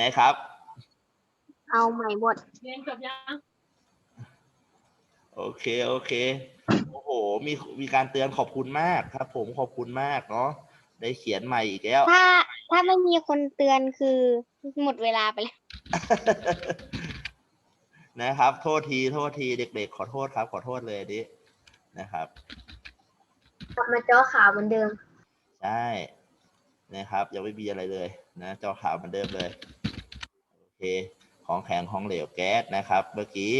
นะครับ เอาใหม่หมดเรียนจบยังโอเคโอเคโอ้โหมีมีการเตือนขอบคุณมากครับ ผมขอบคุณมากเนาะได้เขียนใหม่อีกแล้ว ถ้าถ้าไม่มีคนเตือนคือหมดเวลาไปแล้ว นะครับ โทษทีโทษทีเด็ก ๆ ขอโทษครับ ขอโทษเลยดินะครับกลับมาจอขาวเหมือนเดิมใช่นะครับยังไม่มีอะไรเลย นะจอขาวเหมือนเดิมเลยโอ เคของแข็งของเหลวแก๊สนะครับ เมื่อกี้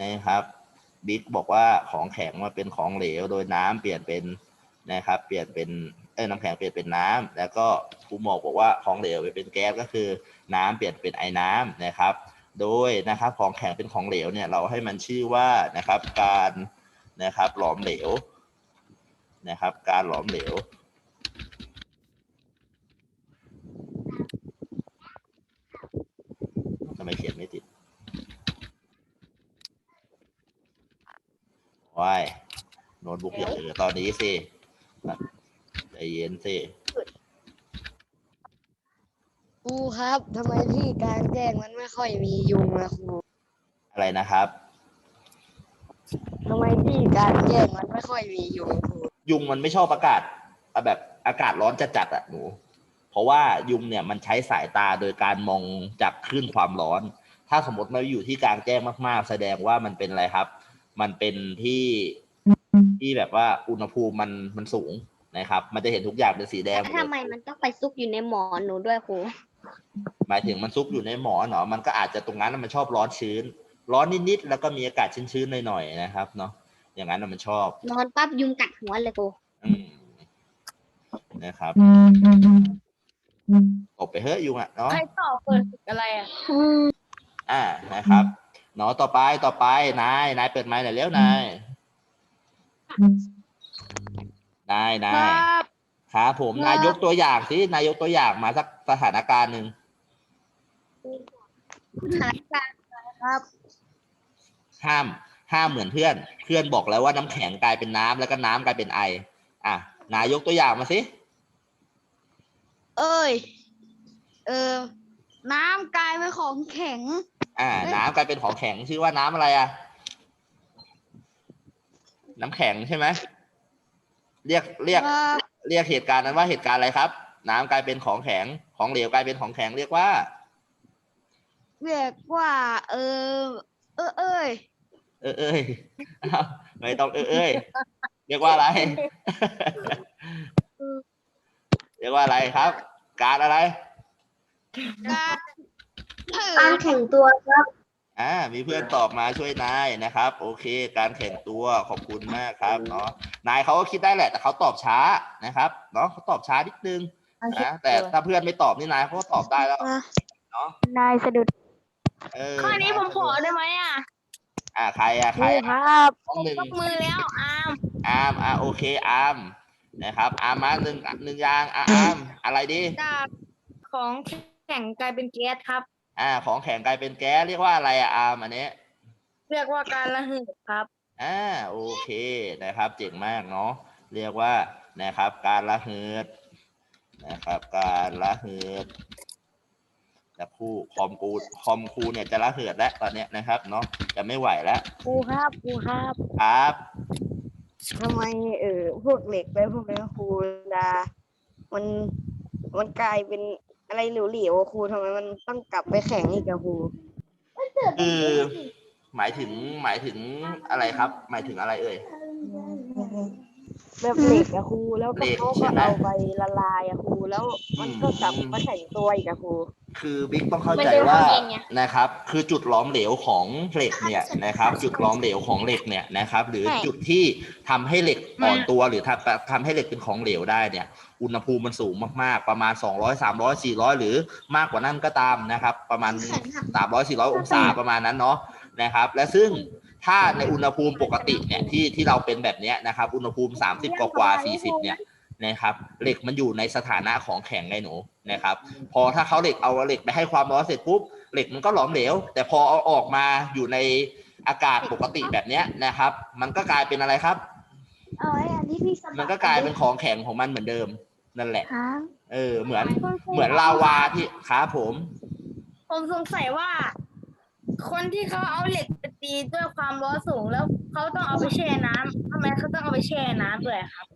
นะครับบิ๊กบอกว่าของแข็งมาเป็นของเหลว โดยน้ำเปลี่ยนเป็นนะครับ เปลี่ยนเป็นเอ้น้ำแข็งเปลี่ยนเป็นน้ำแล้วก็ครูหมอกบอกว่าของเหลวไปเป็นแก๊สก็คือน้ำเปลี่ยนเป็นไอ้น้ำนะครับ โดยนะครับของแข็งเป็นของเหลวเนี่ยเราให้มันชื่อว่านะครับการนะครับหลอมเหลวนะครับ การหลอมเหลว ทำ ไมเขียนไม่ติดว้ายโน้ตบุ๊กอย่าเออตอนนี้สิใจเย็นสิครูครับทำไมที่กลางแจ้งมันไม่ค่อยมียุงนะครูอะไรนะครับทำไมที่กลางแจ้งมันไม่ค่อยมียุงครูยุงมันไม่ชอบอากาศอะแบบอากาศร้อนจัดๆอะหนู เพราะว่ายุงเนี่ยมันใช้สายตาโดยการมองจากคลื่นความร้อน ถ้าสมมติมาอยู่ที่กลางแจ้งมาก ๆ แสดงว่ามันเป็นอะไรครับ มันเป็นที่ที่แบบว่าอุณหภูมิมันมันสูงนะครับ มันจะเห็นทุกอย่างเป็นสีแดงหมดเลยทำไมมันต้องไปซุกอยู่ในหมอนหนูด้วยครูหมายถึงมันซุกอยู่ในหมอนเนาะมันก็อาจจะตรงนั้นน่ะมันชอบร้อนชื้น ร้อนนิดๆแล้วก็มีอากาศชื้นๆหน่อยๆนะครับ เนาะอย่างนั้นน่ะมันชอบ นอนปั๊บยุงกัดหัวเลยครูอืมนะครับ ตบไปเฮ้ยยุงอะเนาะใครต่อเปิดฝึกอะไรอะอ่านะครับเนาะต่อไปต่อไปนายนายเปิดไมค์หน่อยเร็วนายนายนายครับผมนายยกตัวอย่างสินายยกตัวอย่างมาสักสถานการณ์หนึ่งสถานการณ์ครับ ห้าม ห้ามเหมือนเพื่อน เพื่อนบอกแล้วว่าน้ำแข็งกลายเป็นน้ำแล้วก็น้ำกลายเป็นไอ อะนายยกตัวอย่างมาสิ เอ้ย เออ น้ำกลายเป็นของแข็ง อ่า น้ำกลายเป็นของแข็งชื่อว่าน้ำอะไรอะ น้ำแข็งใช่ไหมเรียกเรียก เรียกเหตุการณ์นั้นว่าเหตุการณ์อะไรครับ น้ำกลายเป็นของแข็ง ของเหลวกลายเป็นของแข็งเรียกว่า เรียกว่า เออ เออเอ้ย เออเอ้ยอ้าวไม่ต้องเออเอ้ยเรียกว่าอะไรเรียกว่าอะไรครับ การอะไร การเอการอแข่งตัวครับ อ่า มีเพื่อนตอบมาช่วยนายนะครับ โอเค การแข่งตัวขอบคุณมากครับเนาะนายเขาก็คิดได้แหละ แต่เขาตอบช้านะครับเนาะเขาตอบช้านิดนึงนะแต่ถ้าเพื่อนไม่ตอบนี่นายเขาก็ตอบได้แล้วเนาะนายสะดุดเออข้อนี้ผมขอได้ไหมอะอ่าใครอะคใครรูอะครับห้องหนึ่งยกมือแล้วอามอาร์มอะโอเคอาร์ม นะครับอาร์มมาหนึ่งหนึ่งอย่างอะอาร์มอะไรดีจากของแข็งกลายเป็นแก๊สครับ อ่า ของแข็งกลายเป็นแก๊สเรียกว่าอะไรอะอาร์มอันนี้เรียกว่าการระเหยครับอ่าโอเคนะครับ เจ๋งมากเนาะเรียกว่านะครับ การระเหิดนะครับ การระเหิดจะครูคอมกูคอมครูเนี่ยจะระเหิดแล้วตอนเนี้ยนะครับเนาะจะไม่ไหวแล้วครูครับครูครับครับ ทำไมเออพวกเหล็กไปพวกนี้ครูดามันมันกลายเป็นอะไรเหลวๆอะครูทำไมมันต้องกลับไปแข็งอีกอะครูคือหมายถึงหมายถึงอะไรครับ หมายถึงอะไรเอ่ย แบบเหล็กอะครูแล้วเหล็กเขาใช่ก็ไหมเอาไปละลายอะครูแล้วมันก็กลับอืมมาแข็งตัวอีกอะครู คือบิ๊กต้องเข้ามันใจเป็นว่าของเองไงนะครับ คือจุดหล้อมเหลวของเหล็กเนี่ยนะครับ จุดหล้อมเหลวของเหล็กเนี่ยนะครับ หรือใช่จุดที่ทำให้เหล็กอ่อนตัวหรือทำทำให้เหล็กเป็นของเหลวได้เนี่ย อุณหภูมิมันสูงมากๆ ประมาณ 200 300 400 หรือมากกว่านั้นก็ตามนะครับ ประมาณ 300 400 องศาประมาณนั้นเนาะนะครับ และซึ่ง ถ้าในอุณหภูมิปกติเนี่ยที่ที่เราเป็นแบบเนี้ยนะครับ อุณหภูมิ 30 กว่ากว่าๆ40 เนี่ยนะครับเหล็กมันอยู่ในสถานะของแข็งไงหนูนะครับ พอถ้าเขาเหล็กเอาเหล็กไปให้ความร้อนเสร็จปุ๊บเหล็กมันก็หลอมเหลว แต่พอเอาออกมาอยู่ในอากาศปกติแบบเนี้ยนะครับ มันก็กลายเป็นอะไรครับเอาไอ้อันที่พี่สมันก็กลายเป็นของแข็งของมันเหมือนเดิมนั่นแหละครับเออ เหมือนเหมือนลาวาที่ครับผม ผมสงสัยว่า คนที่เขาเอาเหล็กไป ตีด้วยความร้อนสูงแล้วเขาต้องเอาไปแช่น้ำทำไมเขาต้องเอาไปแช่น้ำด้วยครับ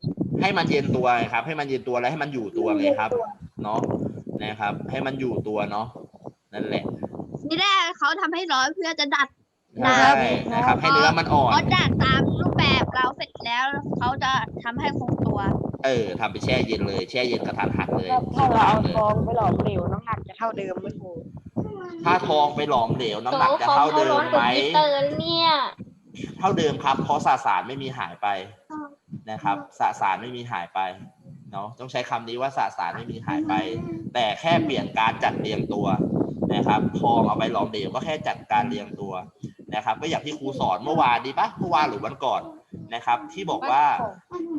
ให้มันเย็นตัวไงครับ ให้มันเย็นตัวแล้วให้มันอยู่ตัวไงครับ เนาะนะครับ ให้มันอยู่ตัวเนาะนั่นแหละนี่แรกเขาทำให้ร้อนเพื่อจะดัดใช่นะครับ ให้เนื้อมันอ่อนพอดัดตามรูปแบบเราเสร็จแล้วเขาจะทำให้คงตัว เออทำไปแช่เย็นเลย แช่เย็นกระทันหันเลยถ้าเราเอาเลยทองไปหลอมเหลวน้ำหนักจะเท่าเดิมไหมครู ถ้าทองไปหลอมเหลวน้ำหนักจะเท่าเดิมไหมเนี่ย เท่าเดิมครับ เพราะสสารไม่มีหายไปนะครับ สสารไม่มีหายไปเนาะต้องใช้คำนี้ว่าสสารไม่มีหายไป แต่แค่เปลี่ยนการจัดเรียงตัวนะครับทองเอาไปหลอมเหลวก็แค่จัดการเรียงตัวนะครับ ก็อย่างที่ครูสอนเมื่อวานดีปะเมื่อวานหรือวันก่อนนะครับ ที่บอกว่า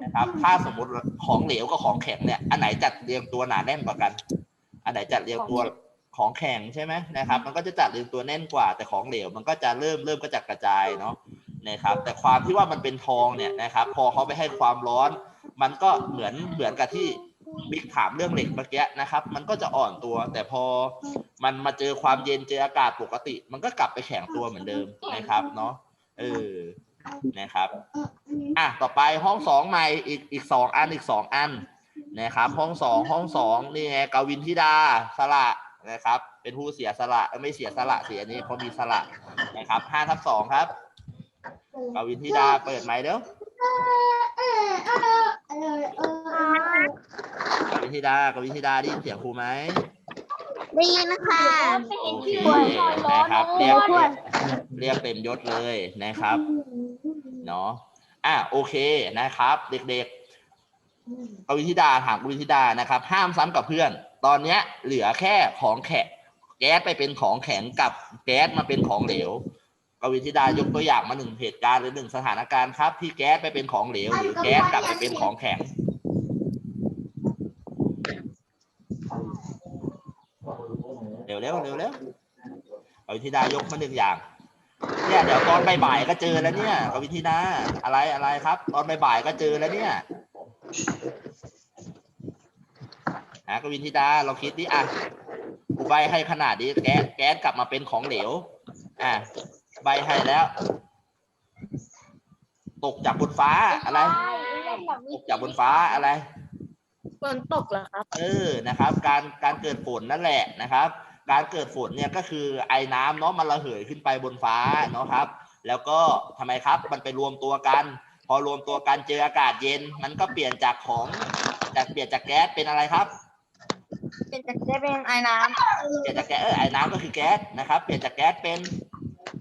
นะครับ ถ้าสมมติของเหลวกับของแข็งเนี่ยอันไหนจัดเรียงตัวหนาแน่นกว่ากัน อันไหนจัดเรียงตัว ของแข็งใช่ไหมนะครับ มันก็จะจัดเรียงตัวแน่นกว่า แต่ของเหลวมันก็จะเริ่มเริ่มกระจัดกระจายเนาะนะครับ แต่ความที่ว่ามันเป็นทองเนี่ยนะครับ พอเขาไปให้ความร้อน มันก็เหมือนเหมือนกับที่บิ๊กถามเรื่องเหล็กเมื่อกี้นะครับ มันก็จะอ่อนตัว แต่พอมันมาเจอความเย็นเจออากาศปกติ มันก็กลับไปแข็งตัวเหมือนเดิมนะครับเนาะเออนะครับ อะต่อไปห้องสองใหม่อีกอีกสองอันอีกสองอันนะครับ ห้องสองห้องสองนี่ไงกาวินธิดาสละ นะครับ เป็นผู้เสียสละเอ้ยไม่เสียสละเสียนี้เพราะมีสละนะครับห้าทับสองครับกวินธิดาเปิดไมค์เด้อกวินธิดากวินธิดาได้ยินเสียงครูไหมได้ยินนะคะโอเคนะครับเรียกเรียกเต็มยศเลยนะครับเนาะอะโอเคนะครับ เด็กๆกวินธิดาถามกวินธิดานะครับ ห้ามซ้ำกับเพื่อน ตอนเนี้ยเหลือแค่ของแข็งแก๊สไปเป็นของแข็งกับแก๊สมาเป็นของเหลวกวินธิดายกตัวอย่างมาหนึ่งเหตุการณ์หรือหนึ่งสถานการณ์ครับที่แก๊สไปเป็นของเหลวหรือแก๊สกลับไปเป็นของแข็ง เร็วเร็วเร็วเร็วกวินธิดายกมาหนึ่งอย่างเนี่ยเดี๋ยวตอนบ่ายๆก็เจอแล้วเนี่ยกวินธิดาอะไรอะไรครับ ตอนบ่ายๆก็เจอแล้วเนี่ย หากวินธิดาเราคิดดิอะกูใบให้ขนาดนี้แก๊สแก๊สกลับมาเป็นของเหลว อะใบให้แล้ว ตกจากบนฟ้าอะไรตกจากบนฟ้าอะไรฝนตกเหรอครับ เออนะครับ การการเกิดฝนนั่นแหละนะครับ การเกิดฝนเนี่ยก็คือไอ้น้ำเนาะมันระเหยขึ้นไปบนฟ้าเนาะครับ แล้วก็ทำไมครับ มันไปรวมตัวกัน พอรวมตัวกันเจออากาศเย็น มันก็เปลี่ยนจากของจากเปลี่ยนจากแก๊สเป็นอะไรครับ เป็นจะได้เป็นไอ้น้เปลี่ยนจากแก๊สเออไอ้น้ำก็คือแก๊สนะครับเปลี่ยนจากแก๊สเป็น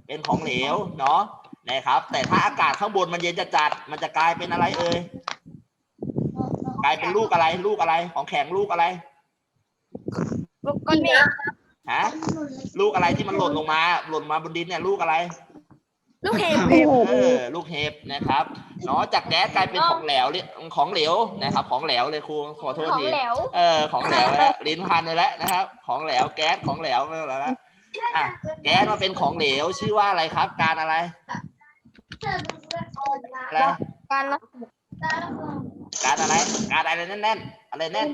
เป็นของเหลวเนาะนะครับ แต่ถ้าอากาศข้างบนมันเย็นจะจัดมันจะกลายเป็นอะไรเอ่ยกลายเป็นลูกอะไรลูกอะไรของแข็งลูกอะไรำลูกก้อนเมฆฮะลูกอะไรที่มันหล่นลงมา หล่นมาบนดินเนี่ยลูกอะไร ลูกเห็บเออลูกเห็บนะครับเนาะจากแก๊สกลายเป็นของแหลวเลยของเหลวนะครับ ของแหลวเลยครูขอโทษทีเออของแหลวแล้วลิ้นพันเลยแล้วนะครับ ของแหลวแก๊สของแหลวไม่เป็นไรแล้วอะแก๊สมาเป็นของเหลวชื่อว่าอะไรครับ การอะไรอะไรการละการอะไร การอะไรแน่นๆอะไรแน่น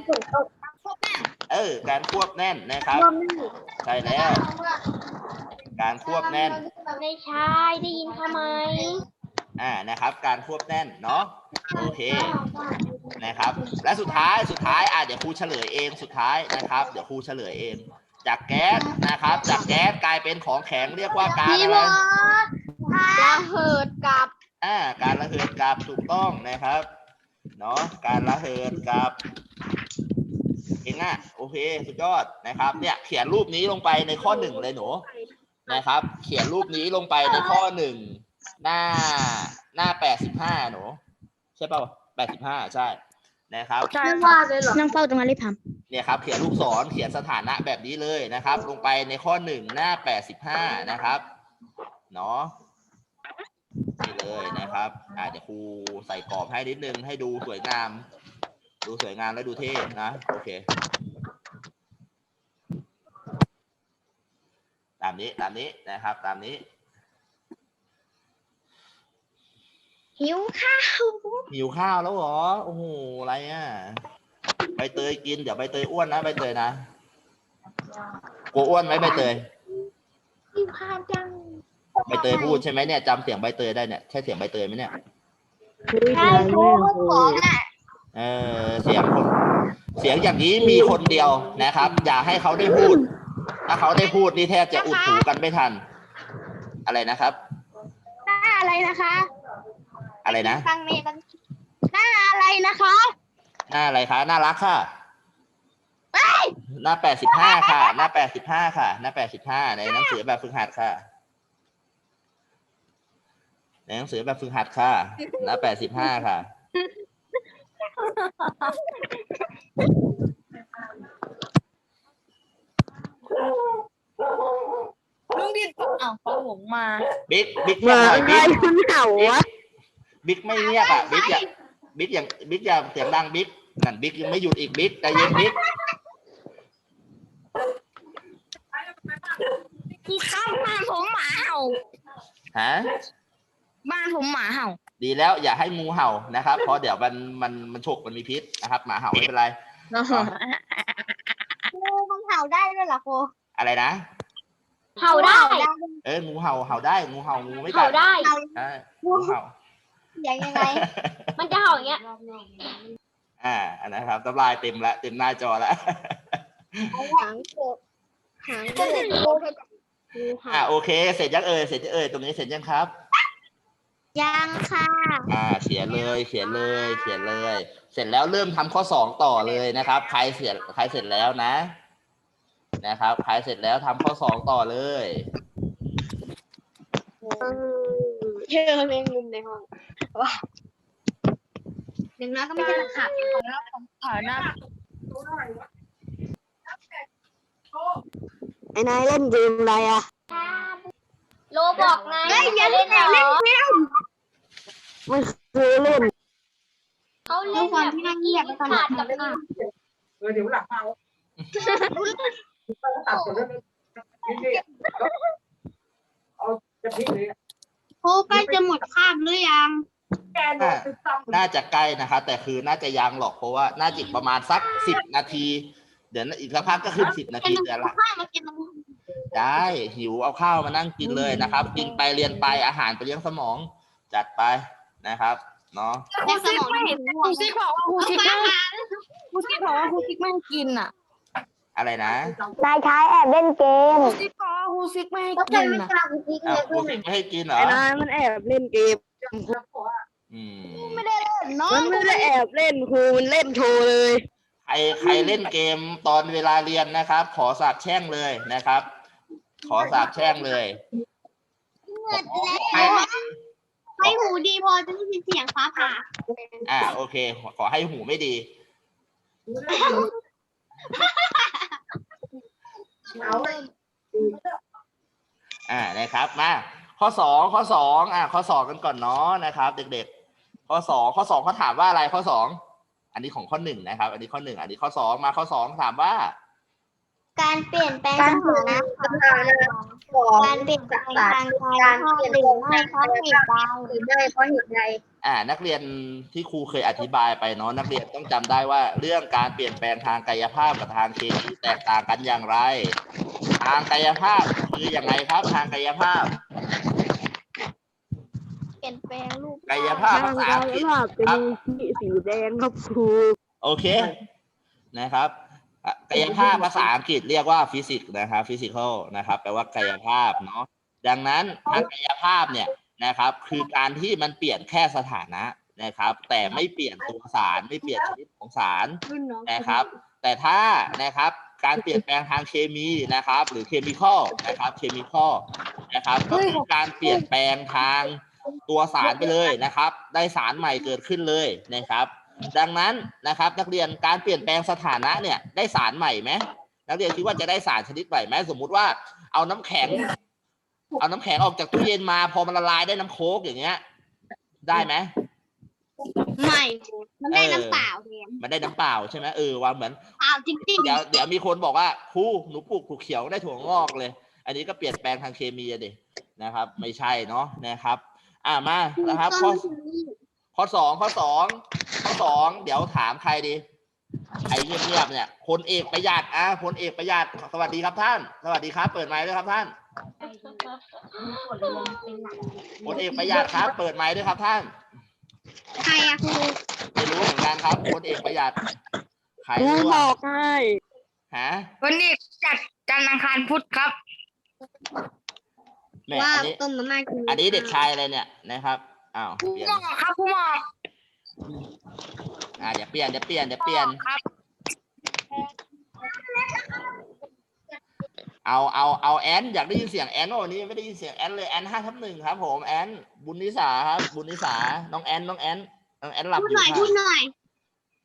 เออ การควบแน่นนะครับใช่แล้ว การควบแน่น ไม่ใช่ได้ยินทำไมอ่านะครับ การควบแน่นเนาะโอเคนะครับ และสุดท้ายสุดท้ายอะเดี๋ยวครูเฉลยเองสุดท้ายนะครับ เดี๋ยวครูเฉลยเอง จากแก๊สนะครับ จากแก๊สกลายเป็นของแข็งเรียกว่าการอะบไรระเหิดกับอ่าการระเหิดกับถูกต้องนะครับเนาะการระเหิดกับเองอะโอเค สุดยอดนะครับ เนี่ยเขียนรูปนี้ลงไปในข้อหนึ่งเลยหนู นะครับ เขียนรูปนี้ลงไปในข้อหนึ่งหน้าหน้าแปดสิบห้าหนูใช่ป่าวแปดสิบห้าใช่นะครับใช่ว่าเลยเหรอนั่งเฝ้าตรงนั้นเลยพัมเนี่ยครับ เขียนลูกศรเขียนสถานะแบบนี้เลยนะครับ ลงไปในข้อหนึ่งหน้าแปดสิบห้านะครับเนาะนี่เลยนะครับอ่าเดี๋ยวครูใส่กรอบให้นิดนึงให้ดูสวยงาม ดูสวยงามและดูเท่นะ โอเค ตามนี้ตามนี้นะครับ ตามนี้ หิวข้าว หิวข้าวแล้วเหรอ โอ้โห อะไรอะ ใบเตยกิน เดี๋ยวใบเตยอ้วนนะใบเตยนะ กลัวอ้วนไหมใบเตยภาพจังใบเตยพูดใช่ไหมเนี่ยจำเสียงใบเตยได้เนี่ย ใช่เสียงใบเตยไหมเนี่ย ใช่ครูสองอะเออเสียงคน เสียงอย่างนี้มีคนเดียวนะครับ อย่าให้เขาได้พูด ถ้าเขาได้พูดนี่แทบจะอุดหูกันไม่ทัน อะไรนะครับ หน้าอะไรนะคะ อะไรนะฟังเมย์กันหน้าอะไรนะคะหน้าอะไรคะน่ารักค่ะหน้าแปดสิบห้าค่ะ หน้าแปดสิบห้าค่ะ หน้าแปดสิบห้าในหนังสือแบบฝึกหัดค่ะ ในหนังสือแบบฝึกหัดค่ะ หน้าแปดสิบห้าค่ะ ลุงดิดอ้าวเขาหลงมาบิ๊กบิ๊กมาเงียบหน่อยใครบิ๊กคุณเห่าวะบิ๊กไม่เงียบอะบิ๊กอย่าบิ๊กอย่างบิ๊กอย่าเสียงดังบิ๊กนั่นบิ๊กยังไม่หยุดอีกบิ๊กใจเย็นบิ๊กพี่ครับบ้านผมหมาเห่าฮะบ้านผมหมาเห่า ดีแล้วอย่าให้งูเห่านะครับ เพราะเดี๋ยวมันมันมันฉกมันมีพิษนะครับ หมาเห่าไม่เป็นไร ครูมันเห่าได้ด้วยเหรอครูอะไรนะ เห่าได้ เอองูเห่าเห่าได้งูเห่างูไม่กัเห่าดได้ใช่งูเห่าเสียงยังไงมันจะเห่าอย่างเงี้ย อ่าอันนะครับน้ำลายเต็มละเต็มหน้าจอละ หางโกบหางโกบงูเห่า อ่าโอเค เสร็จยังเอ่ยเสร็จยังเอ่ยตรงนี้เสร็จยังครับ ยังค่ะอ่าเขียนเลยเขียนเลยเขียนเลย เสร็จแล้วเริ่มทำข้อสองต่อเลยนะครับ ใครเสร็จใครเสร็จแล้วนะ นะครับ ใครเสร็จแล้วทำข้อสองต่อเลยเจอแมงมุมในห้องว้าอย่างน้อยก็ไม่ใช่ตะขาบขอหน้าไอ้นายเล่นเกมอะไรอะ โลบอกไงเฮ้ยอย่าเล่นอย่าเล่นไม่เคยเล่นเขาเล่นแบบที่นั่งเงียบไปก่อนขาดกับขาดเออเดี๋ยวหลังมาเอาตัดก่อนแล้วนี่เอาจะพลิกเลยครูใกล้จะหมดคาบหรือยังแกนเนี่ยคือซ้ำน่าจะใกล้นะครับแต่คือน่าจะยังหรอกเพราะว่าน่าจะอีกประมาณสักสิบนาที เดี๋ยวอีกสักพักก็ขึ้นสิบนาทีเดี๋ยวละ ข้าวมากินมันได้หิวเอาข้าวมานั่งกินเลยนะครับ กินไปเรียนไปอาหารไปเลี้ยงสมอง จัดไปนะครับเนาะครูซิกไม่ครูซิกบอกว่าครูซิกไม่ครูซิกบอกว่าครูซิกไม่ให้กินอะ อะไรนะนายชายแอบเล่นเกคมรูซิกบอกว่าครูซิกไม่ให้ก็กิเป็นนไม่อะกล้าคุณจิ๊กอ้าเลวยครูสิไม่ให้กินเหรอไอ้นายมันแอบเล่นเกมอืมน้องมันไม่ได้แอบเล่นครูมันเล่นโชว์เลยใครใครเล่นเกมตอนเวลาเรียนนะครับ ขอสาบแช่งเลยนะครับ ขอสาบแช่งเลยให้ให้หูดีพอจะได้ยินเสียงฟ้าผ่าอ่าโอเค ขอให้หูไม่ดีเอาอ่านะครับมาข้อสองข้อสองอ่าข้อสองกันก่อนเนาะนะครับ เด็กๆ ข้อสองข้อสองเขาถามว่าอะไรข้อสองอันนี้ของข้อหนึ่งนะครับ อันนี้ข้อหนึ่งอันนี้ข้อสองมาข้อสองถามว่าการเปลี่ยนแปลงสถานะการเปลี่ยนแปลงทางกายภาพหรือไม่เพราะเหตุใดหรือไม่เพราะเหตุใดอ่า นักเรียนที่ครูเคยอธิบายไปเนาะนักเรียนต้องจำได้ว่า เรื่องการเปลี่ยนแปลงทางกายภาพกับทางเคมีแตกต่างกันอย่างไร ทางกายภาพคืออย่างไรครับ ทางกายภาพ เปลี่ยนแปลงรูปกายภาพภาษาอังกฤษภาพเป็นสีสีแดงครับครู โอเค นะครับอะ กายภาพภาษาอังกฤษเรียกว่าฟิสิกส์นะครับฟิสิกอลนะครับแปลว่ากายภาพเนาะดังนั้นทางกายภาพเนี่ยนะครับ คือการที่มันเปลี่ยนแค่สถานะนะครับ แต่ไม่เปลี่ยนตัวสารไม่เปลี่ยนชนิดของสารนะครับ แต่ถ้านะครับการเปลี่ยนแปลงทางเคมีนะครับ หรือเคมีคอลนะครับเคมีคอลนะครับก็คือการเปลี่ยนแปลงทางตัวสารไปเลยนะครับ ได้สารใหม่เกิดขึ้นเลยนะครับ ดังนั้นนะครับ นักเรียนการเปลี่ยนแปลงสถานะเนี่ยได้สารใหม่ไหมนักเรียนคิดว่าจะได้สารชนิดใหม่ไหมสมมุติว่าเอาน้ำแข็ง เอาน้ำแข็งออกจากตู้เย็นมา พอมันละลายได้น้ำโค้กอย่างเงี้ย ได้ไหมไม่มันได้น้ำเปล่าแทนมันได้น้ำเปล่าใช่ไหมเออว่าเหมือนเปล่าจริงเดี๋ยวเดี๋ยวมีคนบอกว่าครูหนูปลูกถั่วเขียวได้ถั่วงอกเลย อันนี้ก็เปลี่ยนแปลงทางเคมีอะดินะครับ ไม่ใช่เนาะนะครับ อ่ามาๆนะครับ ข้อข้อสองข้อสองข้อ สองเดี๋ยวถามใครดี ไอ้เงียบๆเนี่ยพลเอกประหยัดอะพลเอกประหยัดสวัสดีครับท่าน สวัสดีครับ เปิดไมค์ด้วยครับท่านพลเอกประหยัดครับ เปิดไมค์ด้วยครับท่านใครอะครูไม่รู้เหมือนกันครับพลเอกประหยัดใครครูรู้บอะอกให้ฮะวันนี้จัดจันทร์อังคารพุธครับแหม่ว่าอันนี้ต้มมาม่ากินอันนี้เด็กชายอะไรเนี่ยนะครับอ้าวผู้เปลี่ยนหมอครับผู้หมอ อ่าอย่าเปลี่ยนอย่าเปลี่ยนอย่าเปลี่ยน ครับเอาเอาเอาแอนอยากได้ยินเสียงแอนโอ้วันนี้ไม่ได้ยินเสียงแอนเลยแอนห้าทับหนึ่งครับ ผมแอนบุญนิสาครับ บุญนิสาน้องแอนน้องแอนน้องแอนหลับพูดอยู่หน่อยค่ะพูดหน่อย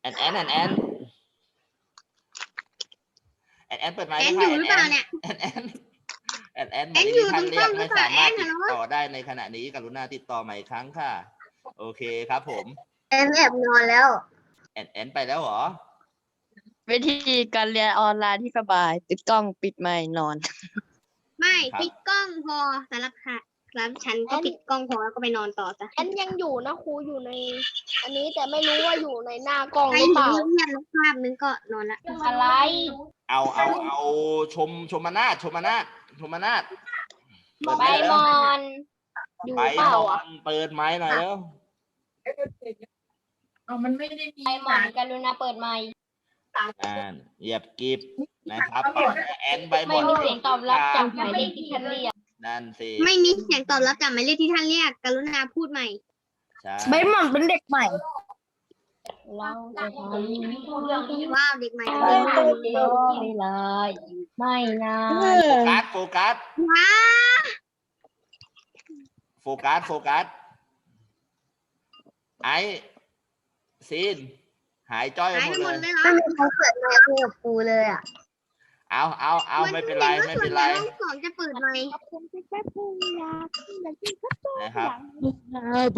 แอนแอนแอนแอนแอนแอนเปิดไมค์แอด้วนยอยู่หรือค่ะเปล่าเนี่ย แอนแอนแอนแอนหมแอดนอยู่ที่ท่านเรียกตรงกล้องหรืไม่อเปล่าสามารถแอนติฮัดลโหลต่อได้ในขณะนี้กรุณาติดต่อใหม่อีกครั้งค่ะ โอเคครับผม แอนแอบนอนแล้ว แอนแอนไปแล้วเหรอ วิธีการเรียนออนไลน์ที่สบาย ติดกล้องปิดไมค์นอน ไม่ปิดกล้องพอสำหรับค่ะแล้วฉันก็ปิดกล้องพอแล้วก็ไปนอนต่อจ้ะแอนยังอยู่นะครูอยู่ใน อันนี้แต่ไม่รู้ว่าอยู่ในหน้ากล้องใครหรืออเปยู่ล่าเงียบๆแล้วภาพนึงก็นอนละอะไร เอาเอาเอาชมชมนาทชมนาทชมนาทเปิดใบไมค์มแล้วอน อยู่ไปเปล่าก่ออะนเปิดไม้หน่อยแล้ว เอามันไม่ได้มีใบมอนกรุณาเปิดไมค์อ่าเหยียบกิฟนะครับแอนใบหมไม่อนมีเสียงตอบรับจากหมายเลขที่ท่านเรียกนั่นสิไม่มีเสียงตอบรับจากหมายเลขที่ท่านเรียก กรุณาพูดใหม่ ใช่ใบหม่อนเป็นเด็กใหม่ เราจะทำว้าวเด็กใหม่ไม่เด็กใหม่เลยไม่นะโฟกัสโฟกัสว้าวโฟกัสโฟกัสไอ ซีน หายจ้อยหายหมไปดหมเลดยเลยเหรอไม่มีใครเปิดไมค์คุยกับกูเลยอะเอาเอาเอาไม่เป็นไรไม่เป็นไรห้องสองจะเปิดไมค์นะครับ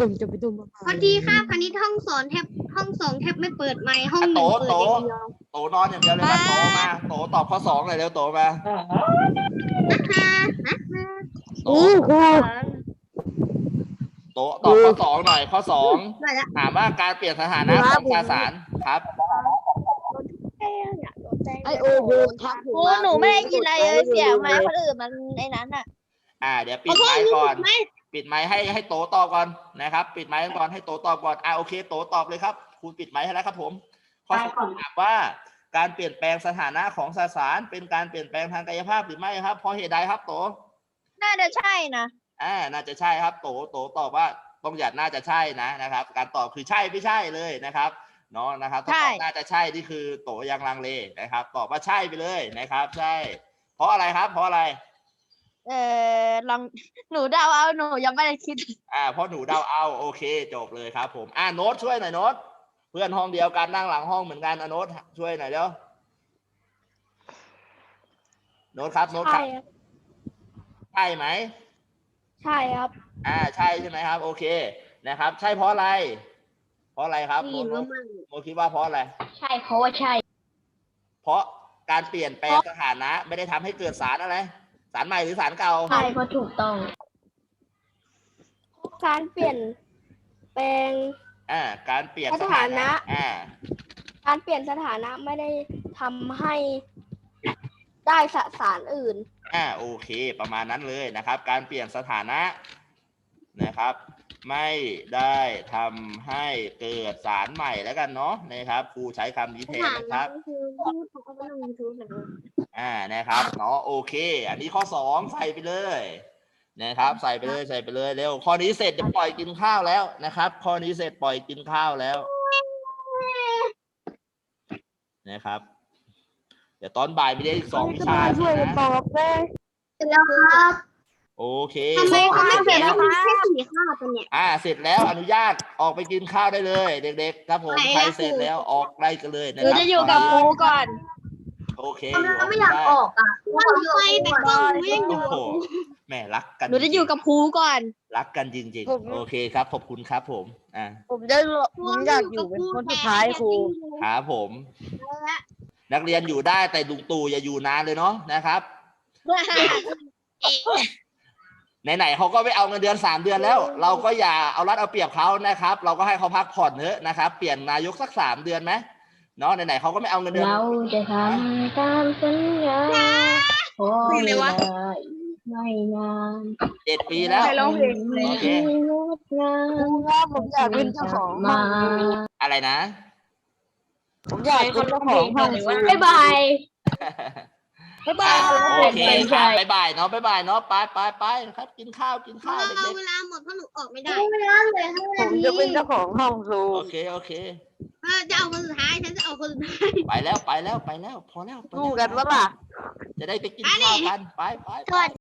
ผมจะไปดูมาพอดีค่ะคณิตห้องสอนแทบห้องสองแทบไม่เปิดไมค์ห้องหนึ่งโตเปิดโตอย่างเดียวโตนอนอย่างเดียวเลยครับโตมาโตตอบข้อสองเลยเร็วโตมานะคะโต ครูครู โตตอบข้อสองหน่อยข้อสองได้ละถามว่าการเปลี่ยนสถานะของสสารครับไอโอโหทักครูหนูไม่ได้ยินอะไรเลยเสียงไมค์คนอื่นมันในนั้นอะ อ่า เดี๋ยวปิดไมค์ก่อน ปิดไมค์ให้ให้โตตอบก่อนนะครับ ปิดไมค์ก่อนให้โตตอบก่อนอ่าโอเค โตตอบเลยครับครูปิดไมค์ให้แล้วครับผมข้อสองถามว่าการเปลี่ยนแปลงสถานะของสสารเป็นการเปลี่ยนแปลงทางกายภาพหรือไม่ครับ เพราะเหตุใดครับโตน่าจะใช่นะ อ่าน่าจะใช่ครับ โตโตตอบว่าต้องหยัดน่าจะใช่นะนะครับ การตอบคือใช่ไม่ใช่เลยนะครับเนาะนะครับถ้าตอบใช่น่าจะใช่นี่คือโตยังลังเลนะครับ ตอบว่าใช่ไปเลยนะครับ ใช่ เพราะอะไรครับ เพราะอะไร เออลองหนูเดาเอาหนูยังไม่ได้คิด อ่าเพราะหนูเดาเอาโอเคจบเลยครับ ผมอ่าโน้ตช่วยหน่อยโน้ตเพื่อนห้องเดียวกันนั่งหลังห้องเหมือนกันอะโน้ตช่วยหน่อยเดี๋ยวโน้ตครับโน้ตคใช่รับครับใช่ไหม ใช่ครับ อ่าใช่ใช่ไหมครับ โอเคนะครับ ใช่เพราะอะไร เพราะอะไรครับได้โน้ยิตนโน้ว่าตมันโน้ตคิดว่าเพราะอะไร ใช่เพราะว่าใช่ เพราะการเปลี่ยนแปลงสถานะ ไม่ได้ทำให้เกิดสารอะไร สารใหม่หรือสารเก่า ใช่เพราะถูกต้อง การเปลี่ยนแปลง อ่า การเปลี่ยนสถานะ อ่า การเปลี่ยนสถานะไม่ได้ทำให้ได้สสารอื่น อ่าโอเค ประมาณนั้นเลยนะครับ การเปลี่ยนสถานะนะครับ ไม่ได้ทำให้เกิดสารใหม่แล้วกันเนาะนะครับครูใช้คำนี้แทนนะครับคือพูดเขาก็ไม่ลงยูทูบแบบนี้อ่านะครับเนาะโอเค อันนี้ข้อสองใส่ไปเลยนะครับใส่ไปเลยใส่ไปเลยเร็วข้อนี้เสร็จจะปล่อยกินข้าวแล้วนะครับ ข้อนี้เสร็จปล่อยกินข้าวแล้วนะครับ ดี๋ยวตอนบ่ายไม่ได้อีกสองวิชาช่วยกันตนะอบเลยเสร็จแล้วครับโอเคทำไมเขาไม่เขียนแล้แล้ววแค่สี่ข้าวตัวเนี่ยอ่า เสร็จแล้วอนุญาตออกไปกินข้าวได้เลย เด็ก ๆ ครับผมไหนอะใครเสร็จแล้วออกไล่กันเลยหนะนูครับจะอยู่กับครูก่อน โอเคทำไมเขาไม่อยากด้ออกอะว่าไปแต่กล้องไม่ยังอโอ้ยู่โหแม่รักกันหนูจะอยู่กับครูก่อน รักกันจริงๆโอเคครับขอบคุณครับผมอ่าผมจะผมอยากอยู่เป็นคนสุดท้ายครูครับผม นักเรียนอยู่ได้แต่ลุงตู่อย่าอยู่นานเลยเนาะนะครับ ไหนๆเขาก็ไม่เอาเงินเดือนสามเดือนแล้ว เราก็อย่าเอารัดเอาเปรียบเขานะครับ เราก็ให้เขาพักผ่อนเถอะนะครับ เปลี่ยนนายกสักสามเดือนไหมเนาะไหนๆเขาก็ไม่เอาเงินเดือนเราจะทำตามสัญญาขอเวลาอีกไม่นานเจ็ดปีแล้วใครร้องเพลงโอเคที่งดงามครูครับผมอยากเป็นเจ้าของมาห้องอะไรนะ ผมอยากเป็นเจ้าของห้องครูบ๊ายบายบ๊ายบายโอเคใช่ครับบ๊ายบายเนาะบ๊ายบายเนาะไปไปไปครับ กินข้าวกินข้าวเราเด็กเวลาหมดเพราะหนูออกไม่ได้ผมจะเป็นเจ้าของห้องครูๆโอเคโอเคเออจะเอาคนสุดท้ายฉันจะเอาคนสุดท้ายไปแล้วไปแล้วไปแล้ว พอแล้วไปสู้แล้วกันวะล่ะจะได้ไปกินข้าวกันไปไปไปสวัส